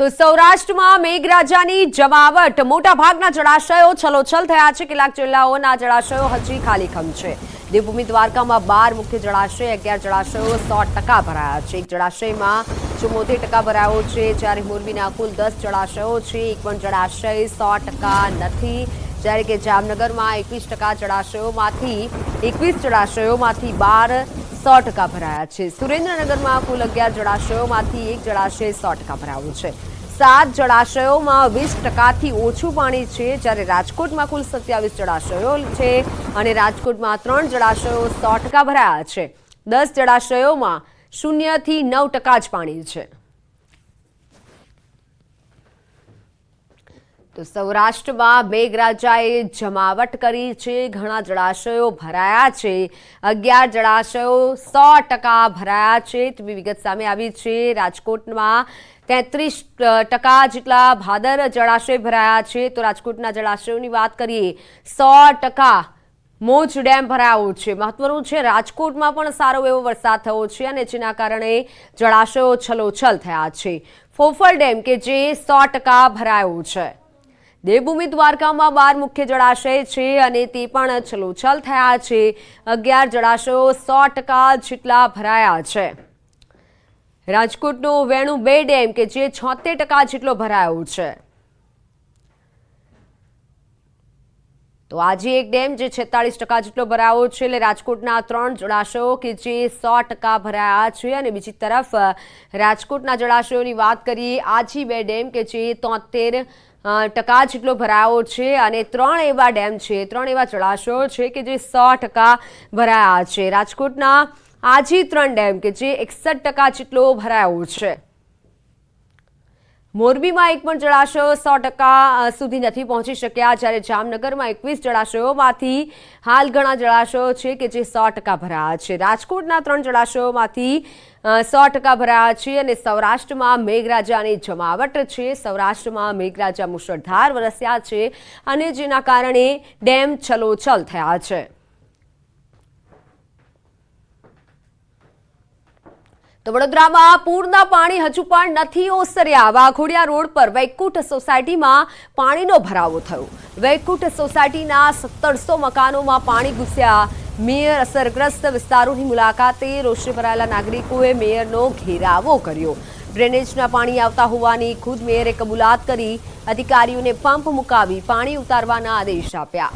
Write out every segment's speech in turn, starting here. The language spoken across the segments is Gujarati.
તો સૌરાષ્ટ્રમાં મેઘરાજાની જમાવટ. મોટાભાગના જળાશયો છલોછલ થયા છે. કેટલાક જિલ્લાઓના જળાશયો હજી ખાલીખમ છે. દેવભૂમિ દ્વારકામાં બાર મુખ્ય જળાશય, અગિયાર જળાશયો સો ટકા ભરાયા છે. એક જળાશયમાં ચુમ્મોતેર ટકા ભરાયો છે. જ્યારે મોરબીના કુલ દસ જળાશયો છે. એક પણ જળાશય સો ટકા નથી. જ્યારે કે જામનગરમાં એકવીસ ટકા જળાશયોમાંથી એકવીસ જળાશયોમાંથી બાર સો ટકા ભરાયા છે. સુરેન્દ્રનગરમાં કુલ અગિયાર જળાશયોમાંથી એક જળાશય સો ટકા ભરાયું છે. સાત જળાશયોમાં વીસ ટકાથી ઓછું પાણી છે. જ્યારે રાજકોટમાં કુલ સત્યાવીસ જળાશયો છે અને રાજકોટમાં ત્રણ જળાશયો સો ટકા ભરાયા છે. દસ જળાશયોમાં શૂન્યથી નવ ટકા જ પાણી છે. તો સૌરાષ્ટ્રમાં મેઘરાજાએ જમાવટ કરી છે. ઘણા જળાશયો ભરાયા છે. અગિયાર જળાશયો સો ટકા ભરાયા છે. તેવી વિગત સામે આવી છે. રાજકોટમાં તેત્રીસ ટકા જેટલા ભાદર જળાશય ભરાયા છે. તો રાજકોટના જળાશયોની વાત કરીએ, સો ટકા મોજ ડેમ ભરાયો છે. મહત્વનું છે, રાજકોટમાં પણ સારો એવો વરસાદ થયો છે અને જેના કારણે જળાશયો છલોછલ થયા છે. ફોફળ ડેમ કે જે સો ટકા ભરાયો છે. દેવભૂમિ દ્વારકામાં બાર મુખ્ય જળાશય છે અને તે પણ છલોછલ થયા છે. અગિયાર જળાશયો સો ટકા જેટલા ભરાયા છે. રાજકોટનો વેણુ બે ડેમ કે જે છોતેર ટકા જેટલો ભરાયો છે. તો આજે એક ડેમ જે છેતાળીસ ટકા જેટલો ભરાયો છે એટલે રાજકોટના ત્રણ જળાશયો કે જે સો ટકા ભરાયા છે. અને બીજી તરફ રાજકોટના જળાશયોની વાત કરીએ, આજી બે ડેમ કે જે તોતેર ટકા જેટલો ભરાયો છે અને ત્રણ એવા ડેમ છે, ત્રણ એવા જળાશયો છે કે જે સો ટકા ભરાયા છે. રાજકોટના આજી ત્રણ ડેમ કે જે એકસઠ ટકા જેટલો ભરાયો છે. મોરબીમાં એક પણ જળાશયો સો ટકા સુધી નથી પહોંચી શક્યા. જ્યારે જામનગરમાં એકવીસ જળાશયોમાંથી હાલ ઘણા જળાશયો છે કે જે સો ટકા ભરાયા છે. રાજકોટના ત્રણ જળાશયોમાંથી સો ટકા ભરાયા છે અને સૌરાષ્ટ્રમાં મેઘરાજાની જમાવટ છે. સૌરાષ્ટ્રમાં મેઘરાજા મુશળધાર વરસ્યા છે અને જેના કારણે ડેમ છલોછલ થયા છે. તો વડોદરામાં પૂરના પાણી હજુ પણ નથી ઓસર્યા. વાઘોડિયા રોડ પર વૈકુંઠ સોસાયટીમાં પાણીનો ભરાવો થયો. વૈકુંઠ સોસાયટીના સત્તરસો મકાનોમાં પાણી ઘૂસ્યા. મેયર અસરગ્રસ્ત વિસ્તારોની મુલાકાતે રોષે ભરાયેલા નાગરિકોએ મેયરનો ઘેરાવો કર્યો. ડ્રેનેજના પાણી આવતા હોવાની ખુદ મેયરે કબૂલાત કરી. અધિકારીઓને પંપ મુકાવી પાણી ઉતારવાના આદેશ આપ્યા.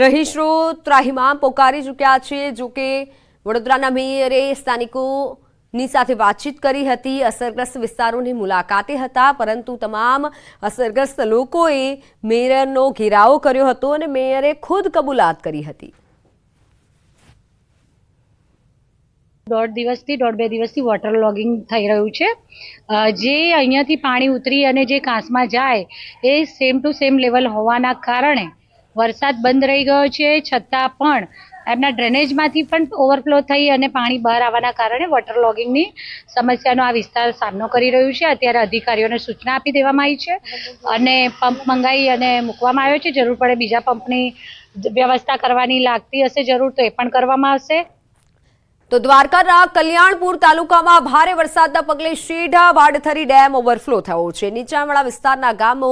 રહીશો ત્રાહિમામ પોકારી ચૂક્યા છે. જો કે વડોદરાના મેયરે સ્થાનિકોની સાથે વાતચીત કરી હતી. અસરગ્રસ્ત વિસ્તારોની મુલાકાતે હતા, પરંતુ તમામ અસરગ્રસ્ત લોકોએ મેયરનો ઘેરાવો કર્યો હતો અને મેયરે ખુદ કબૂલાત કરી હતી. દોઢ દિવસથી, દોઢ બે દિવસથી વોટર લોગિંગ થઈ રહ્યું છે. જે અહીંયાથી પાણી ઉતરી અને જે કાંસમાં જાય એ સેમ ટુ સેમ લેવલ હોવાના કારણે વરસાદ બંધ રહી ગયો છે, છતાં પણ એમના ડ્રેનેજમાંથી પણ ઓવરફ્લો થઈ અને પાણી બહાર આવવાના કારણે વોટર લોગિંગની સમસ્યાનો આ વિસ્તાર સામનો કરી રહ્યું છે. અત્યારે અધિકારીઓને સૂચના આપી દેવામાં આવી છે અને પંપ મંગાવી અને મૂકવામાં આવ્યો છે. જરૂર પડે બીજા પંપની વ્યવસ્થા કરવાની લાગતી હશે, જરૂર તો એ પણ કરવામાં આવશે. તો દ્વારકાના કલ્યાણપુર તાલુકામાં ભારે વરસાદના પગલે શેઢા વાડથરી ડેમ ઓવરફ્લો થયો છે. નીચાણવાળા વિસ્તારના ગામો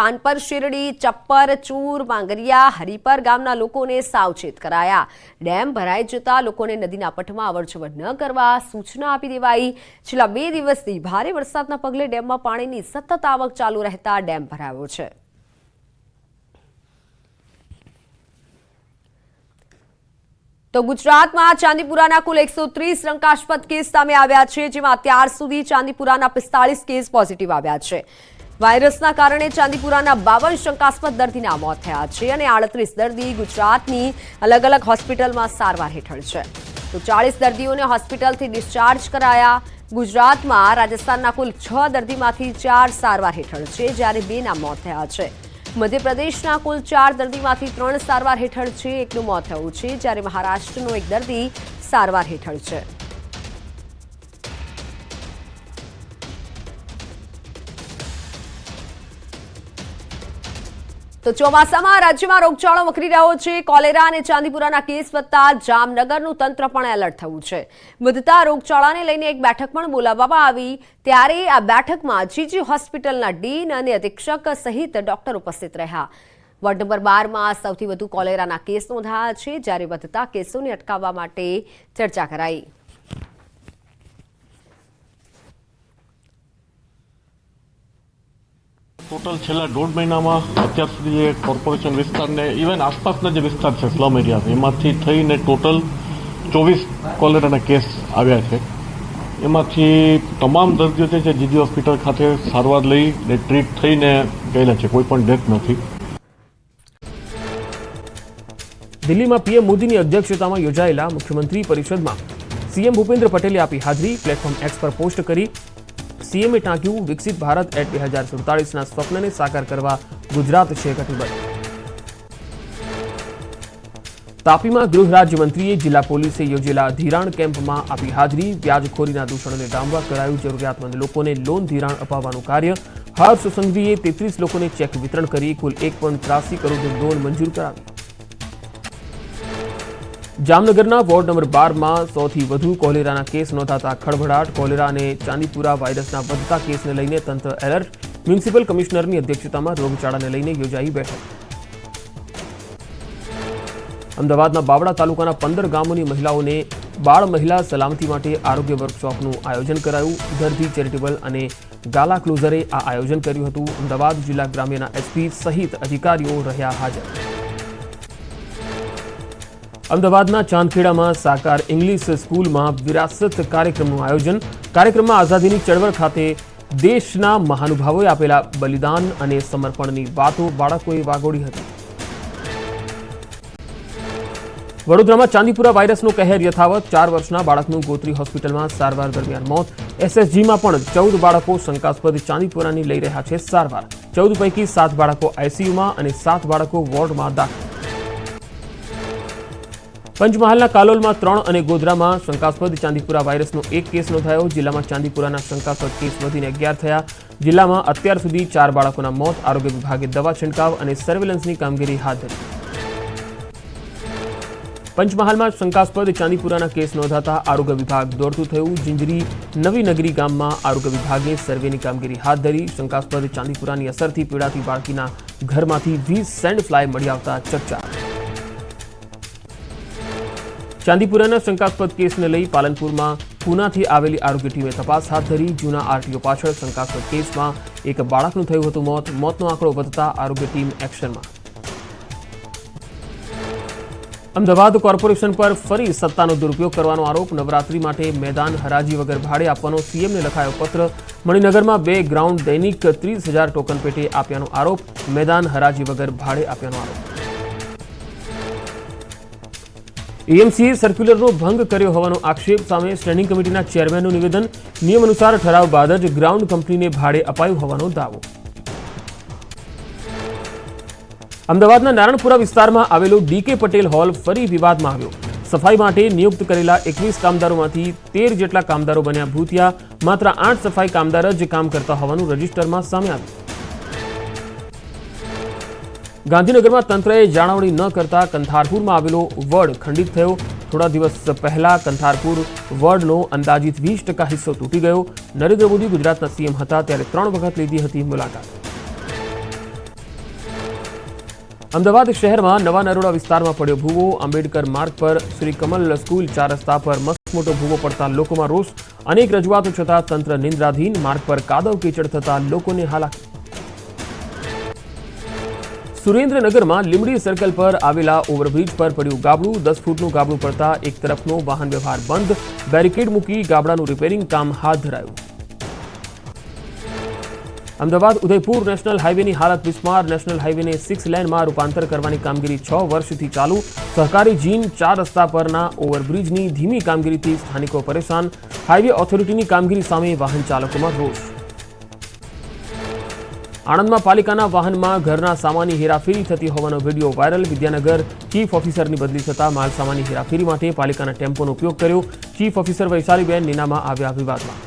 કાનપર, શિરડી, ચપ્પર, ચૂર, માંગરિયા, હરિપર ગામના લોકોને સાવચેત કરાયા. ડેમ ભરાઈ જતા લોકોને નદીના પટમાં અવરજવર ન કરવા સૂચના આપી દેવાઈ. છેલ્લા બે દિવસથી ભારે વરસાદના પગલે ડેમમાં પાણીની સતત આવક ચાલુ રહેતા ડેમ ભરાયો છે. તો ગુજરાતમાં ચાંદીપુરાના કુલ એકસો ત્રીસ શંકાસ્પદ કેસ સામે આવ્યા છે, જેમાં અત્યાર સુધી ચાંદીપુરાના પિસ્તાળીસ કેસ પોઝિટિવ આવ્યા છે. વાયરસના કારણે ચાંદીપુરાના બાવન શંકાસ્પદ દર્દીના મોત થયા છે અને આડત્રીસ દર્દી ગુજરાતની અલગ અલગ હોસ્પિટલમાં સારવાર હેઠળ છે. તો ચાળીસ દર્દીઓને હોસ્પિટલથી ડિસ્ચાર્જ કરાયા ગુજરાતમાં. રાજસ્થાનના કુલ છ દર્દીમાંથી ચાર સારવાર હેઠળ છે, જ્યારે બેના મોત થયા છે. મધ્યપ્રદેશના કુલ ચાર દર્દીમાંથી ત્રણ સારવાર હેઠળ છે. એકનું મોત થયું છે. જ્યારે મહારાષ્ટ્રનો એક દર્દી સારવાર હેઠળ છે. તો ચોમાસામાં રાજ્યમાં રોગચાળો વકરી રહ્યો છે. કોલેરા અને ચાંદીપુરાના કેસ વધતા જામનગરનું તંત્ર પણ એલર્ટ થયું છે. વધતા રોગચાળાને લઈને એક બેઠક પણ બોલાવવામાં આવી. ત્યારે આ બેઠકમાં જીજી હોસ્પિટલના ડીન અને અધિક્ષક સહિત ડોક્ટર ઉપસ્થિત રહ્યા. વોર્ડ નંબર બારમાં સૌથી વધુ કોલેરાના કેસ નોંધાયા છે. જ્યારે વધતા કેસોને અટકાવવા માટે ચર્ચા કરાઈ. ટોટલ છેલ્લા દોઢ મહિનામાં અત્યાર સુધી જે કોર્પોરેશન વિસ્તારને ઇવન આસપાસના જે વિસ્તાર છે સ્લમ એરિયા એમાંથી થઈને ટોટલ ચોવીસ કોલેરાના કેસ આવ્યા છે. એમાંથી તમામ દર્દીઓ છે જે છે જીજી હોસ્પિટલ ખાતે સારવાર લઈ ને ટ્રીટ થઈને ગયેલા છે, કોઈ પણ ડેથ નથી. દિલ્હીમાં પીએમ મોદીની અધ્યક્ષતામાં યોજાયેલા મુખ્યમંત્રી પરિષદમાં સીએમ ભૂપેન્દ્ર પટેલે આપી હાજરી પ્લેટફોર્મ એક્સ પર પોસ્ટ કરી સીએમએ ટાંક્યું, વિકસિત ભારત એટ બે હજાર સુડતાલીસના સ્વપ્નને સાકાર કરવા ગુજરાત છે કટિબદ્ધ. તાપીમાં ગૃહ રાજ્યમંત્રીએ જિલ્લા પોલીસે યોજેલા ધિરાણ કેમ્પમાં આપી હાજરી. વ્યાજખોરીના દૂષણને ડામવા કરાયું. જરૂરિયાતમંદ લોકોને લોન ધિરાણ અપાવવાનું કાર્ય. હર્ષ સંઘવીએ તેત્રીસ લોકોને ચેક વિતરણ કરી. કુલ એક કરોડ લોન મંજૂર કરાવી જામનગરના વોર્ડ નંબર બારમાં સૌથી વધુ કોલેરાના કેસ નોંધાતા ખળભળાટ. કોલેરા અને ચાંદીપુરા વાયરસના વધતા કેસને લઈને તંત્ર એલર્ટ. મ્યુનિસિપલ કમિશનરની અધ્યક્ષતામાં રોગચાળાને લઈને યોજાઈ બેઠક. અમદાવાદના બાવળા તાલુકાના પંદર ગામોની મહિલાઓને બાળ મહિલા સલામતી માટે આરોગ્ય વર્કશોપનું આયોજન કરાયું. દર્દી ચેરિટેબલ અને ગાલા ક્લોઝરે આ આયોજન કર્યું હતું. અમદાવાદ જિલ્લા ગ્રામ્યના એસપી સહિત અધિકારીઓ રહ્યા હાજર. અમદાવાદના ચાંદખેડામાં સાકાર ઇંગ્લિશ સ્કૂલમાં વિરાસત કાર્યક્રમનું આયોજન. કાર્યક્રમમાં આઝાદીની ચળવળ ખાતે દેશના મહાનુભાવોએ આપેલા બલિદાન અને સમર્પણની વાતો બાળકોએ વાગોડી હતી. વડોદરામાં ચાંદીપુરા વાયરસનો કહેર યથાવત. ચાર વર્ષના બાળકનું ગોત્રી હોસ્પિટલમાં સારવાર દરમિયાન મોત. એસએસજીમાં પણ ચૌદ બાળકો શંકાસ્પદ ચાંદીપુરાની લઈ રહ્યા છે સારવાર. ચૌદ પૈકી સાત બાળકો આઈસીયુમાં અને સાત બાળકો વોર્ડમાં દાખલ પંચમહાલના કાલોલમાં ત્રણ અને ગોધરામાં શંકાસ્પદ ચાંદીપુરા વાયરસનો એક કેસ નોંધાયો. જિલ્લામાં ચાંદીપુરાના શંકાસ્પદ કેસ વધીને અગિયાર થયા. જિલ્લામાં અત્યાર સુધી ચાર બાળકોના મોત, આરોગ્ય વિભાગે દવા છંટકાવ અને સર્વેલન્સની કામગીરી હાથ ધરી. પંચમહાલમાં શંકાસ્પદ ચાંદીપુરાના કેસ નોંધાતા આરોગ્ય વિભાગ દોડતું થયું. જિંજરી નવી નગરી ગામમાં આરોગ્ય વિભાગે સર્વેની કામગીરી હાથ ધરી. શંકાસ્પદ ચાંદીપુરાની અસરથી પીડાતી બાળકીના ઘરમાંથી વીસ સેન્ડ ફ્લાય મળી આવતા ચકચાર ચાંદીપુરાના શંકાસ્પદ કેસને લઈ પાલનપુરમાં પૂનાથી આવેલી આરોગ્ય ટીમે તપાસ હાથ ધરી. જૂના આરટીઓ પાછળ શંકાસ્પદ કેસમાં એક બાળકનું થયું હતું મોત. મોતનો આંકડો વધતા આરોગ્ય ટીમ એક્શનમાં. અમદાવાદ કોર્પોરેશન પર ફરી સત્તાનો દુરુપયોગ કરવાનો આરોપ. નવરાત્રી માટે મેદાન હરાજી વગર ભાડે આપવાનો સીએમને લખાયો પત્ર. મણિનગરમાં બે ગ્રાઉન્ડ દૈનિક ત્રીસ હજાર ટોકન પેટે આપ્યાનો આરોપ. મેદાન હરાજી વગર ભાડે આપ્યાનો આરોપ. એએમસીએ સર્ક્યુલરનો ભંગ કર્યો હોવાનો આક્ષેપ સામે સ્ટેન્ડિંગ કમિટીના ચેરમેનનું નિવેદન. નિયમ અનુસાર ઠરાવ બાદ જ ગ્રાઉન્ડ કંપનીને ભાડે અપાયું હોવાનો દાવો. અમદાવાદના નારણપુરા વિસ્તારમાં આવેલો ડીકે પટેલ હોલ ફરી વિવાદમાં આવ્યો. સફાઈ માટે નિયુક્ત કરેલા એકવીસ કામદારોમાંથી તેર જેટલા કામદારો બન્યા ભૂતિયા, માત્ર આઠ સફાઈ કામદાર જ કામ કરતા હોવાનું રજિસ્ટરમાં સામે આવ્યું. ગાંધીનગરમાં તંત્રએ જાળવણી ન કરતા કંથારપુરમાં આવેલો વડ ખંડિત થયો. થોડા દિવસ પહેલા કંથારપુર વડનો અંદાજિત વીસ હિસ્સો તૂટી ગયો. નરેન્દ્ર મોદી ગુજરાતના સીએમ હતા ત્યારે ત્રણ વખત લીધી હતી મુલાકાત. અમદાવાદ શહેરમાં નવા નરોડા વિસ્તારમાં પડ્યો ભૂવો. આંબેડકર માર્ગ પર શ્રી કમલ સ્કૂલ ચાર રસ્તા પર મસ્ત મોટો ભૂવો પડતા લોકોમાં રોષ. અનેક રજૂઆતો છતાં તંત્ર નિંદ્રાધીન. માર્ગ પર કાદવ કીચડ થતા લોકોને હાલાકી. સુરેન્દ્રનગરમાં લીમડી સર્કલ પર આવેલા ઓવરબ્રિજ પર પડ્યું ગાબડું. દસ ફૂટનું ગાબડું પડતા એક તરફનો વાહન વ્યવહાર બંધ. બેરિકેડ મૂકી ગાબડાનું રિપેરિંગ કામ હાથ ધરાયું. અમદાવાદ ઉદયપુર નેશનલ હાઇવેની હાલત બિસ્માર નેશનલ હાઇવેને સિક્સ લેનમાં રૂપાંતર કરવાની કામગીરી છ વર્ષથી ચાલુ. સહકારી જીન ચાર રસ્તા પરના ઓવરબ્રિજની ધીમી કામગીરીથી સ્થાનિકો પરેશાન. હાઇવે ઓથોરિટીની કામગીરી સામે વાહન ચાલકોમાં રોષ. આણંદમાં પાલિકાના વાહનમાં ઘરના સામાનની હેરાફેરી થતી હોવાનો વીડિયો વાયરલ. વિદ્યાનગર ચીફ ઓફિસરની બદલી થતા માલ સામાનની હેરાફેરી માટે પાલિકાના ટેમ્પોનો ઉપયોગ કર્યો. ચીફ ઓફિસર વૈશાલીબેન નીનામાં આવ્યા વિવાદમાં.